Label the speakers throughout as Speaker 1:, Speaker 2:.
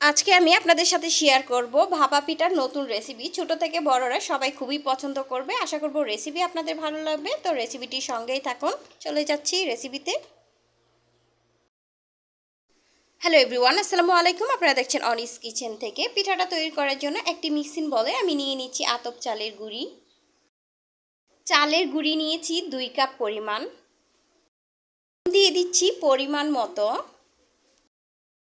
Speaker 1: আজকে আমি আপনাদের সাথে শেয়ার করব ভাপা পিঠার নতুন রেসিপি ছোট থেকে বড়রা সবাই খুবই পছন্দ করবে। আশা করব রেসিপি আপনাদের ভালো লাগবে। তো রেসিপিটির সঙ্গেই থাকুন। চলে যাচ্ছি রেসিপিতে হ্যালো এভরিওয়ান আসসালামু আলাইকুম। আপনারা দেখছেন অনিস কিচেন থেকে। পিঠাটা তৈরি করার জন্য একটি মিক্সিং বলে আমি নিয়ে নিচ্ছি আতপ চালের গুঁড়ি। চালের গুঁড়ি নিয়েছি দুই কাপ পরিমাণ। দিয়ে দিচ্ছি পরিমাণ মতো।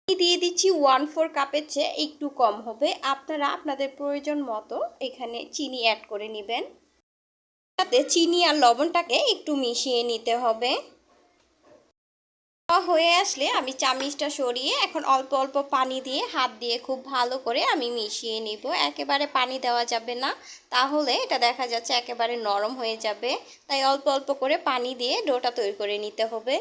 Speaker 1: দিয়ে দিচ্ছি ওয়ান ফোর কাপের চেয়ে একটু কম হবে। আপনারা আপনাদের প্রয়োজন মতো এখানে চিনি অ্যাড করে নেবেন। তাতে চিনি আর লবণটাকে একটু মিশিয়ে নিতে হবে। হয়ে আসলে আমি চামিচটা সরিয়ে এখন অল্প অল্প পানি দিয়ে হাত দিয়ে খুব ভালো করে আমি মিশিয়ে নিব। একেবারে পানি দেওয়া যাবে না। তাহলে এটা দেখা যাচ্ছে একেবারে নরম হয়ে যাবে। তাই অল্প অল্প করে পানি দিয়ে ডোটা তৈরি করে নিতে হবে।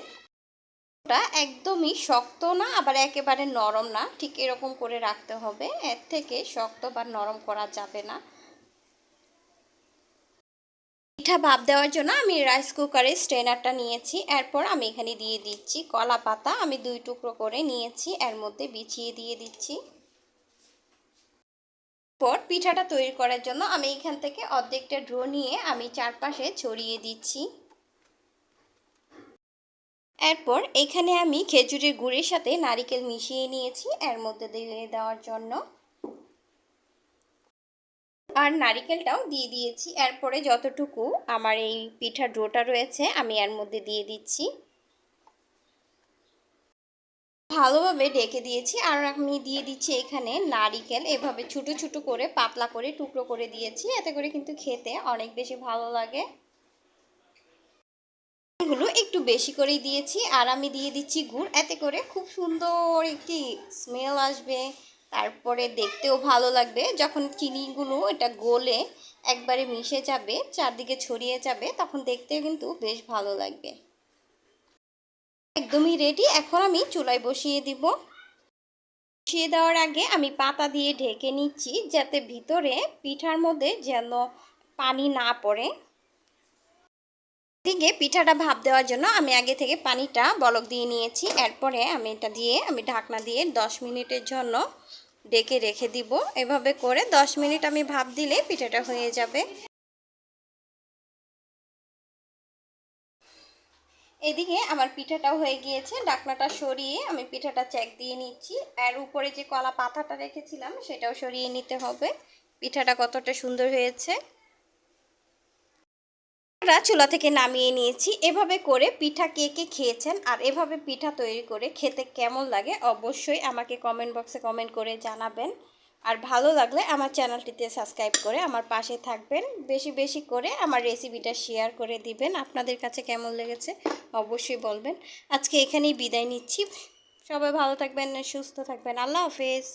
Speaker 1: ডোটা একদমই শক্ত না, আবার একেবারে নরম না। ঠিক এরকম করে রাখতে হবে। এর থেকে শক্ত বা নরম করা যাবে না। পিঠা ভাপ দেওয়ার জন্য আমি রাইস কুকারে স্ট্রেনারটা নিয়েছি। এরপর আমি এখানে দিয়ে দিচ্ছি কলা পাতা। আমি দুই টুকরো করে নিয়েছি। এর মধ্যে বিছিয়ে দিয়ে দিচ্ছি। পর পিঠাটা তৈরি করার জন্য আমি এখান থেকে অর্ধেকটা ড্রো নিয়ে আমি চারপাশে ছড়িয়ে দিচ্ছি। এরপর এখানে আমি খেজুরের গুড়ের সাথে নারিকেল মিশিয়ে নিয়েছি এর মধ্যে দিয়ে দেওয়ার জন্য। আর নারিকেলটাও দিয়ে দিয়েছি। এরপরে যতটুকু আমার এই পিঠার ডোটা রয়েছে, আমি এর মধ্যে দিয়ে দিচ্ছি। ভালোভাবে ডেকে দিয়েছি। আর আমি দিয়ে দিচ্ছি এখানে নারিকেল। এভাবে ছোট ছোট করে, পাতলা করে, টুকরো করে দিয়েছি। এতে করে কিন্তু খেতে অনেক বেশি ভালো লাগে। গুলো একটু বেশি করেই দিয়েছি আর আমি দিয়ে দিচ্ছি গুড়। এতে করে খুব সুন্দর একটি স্মেল আসবে। তারপরে দেখতেও ভালো লাগবে। যখন চিনিগুলো এটা গলে একবারে মিশে যাবে, চারদিকে ছড়িয়ে যাবে, তখন দেখতে কিন্তু বেশ ভালো লাগবে। একদমই রেডি এখন আমি চুলায় বসিয়ে দিব। বসিয়ে দেওয়ার আগে আমি পাতা দিয়ে ঢেকে নিচ্ছি যাতে ভিতরে পিঠার মধ্যে যেন পানি না পড়ে। দিকে পিঠাটা ভাপ দেওয়ার জন্য আমি আগে থেকে পানিটা বলক দিয়ে নিয়েছি। এরপরে আমি এটা দিয়ে আমি ঢাকনা দিয়ে দশ মিনিটের জন্য ডেকে রেখে দিব। এভাবে করে দশ মিনিট আমি ভাপ দিলে পিঠাটা হয়ে যাবে। এদিকে আমার পিঠাটাও হয়ে গিয়েছে। ডাকনাটা সরিয়ে আমি পিঠাটা চেক দিয়ে নিচ্ছি। আর উপরে যে কলা পাতাটা রেখেছিলাম, সেটাও সরিয়ে নিতে হবে। পিঠাটা কতটা সুন্দর হয়েছে। চুলা থেকে নামিয়ে নিয়েছি। এভাবে করে পিঠা কে কে খেয়েছেন আর এভাবে পিঠা তৈরি করে খেতে কেমন লাগে অবশ্যই আমাকে কমেন্ট বক্সে কমেন্ট করে জানাবেন। আর ভালো লাগলে আমার চ্যানেলটিতে সাবস্ক্রাইব করে আমার পাশে থাকবেন। বেশি বেশি করে আমার রেসিপিটা শেয়ার করে দিবেন। আপনাদের কাছে কেমন লেগেছে অবশ্যই বলবেন। আজকে এখানেই বিদায় নিচ্ছি। সবাই ভালো থাকবেন, সুস্থ থাকবেন। আল্লাহ হাফেজ।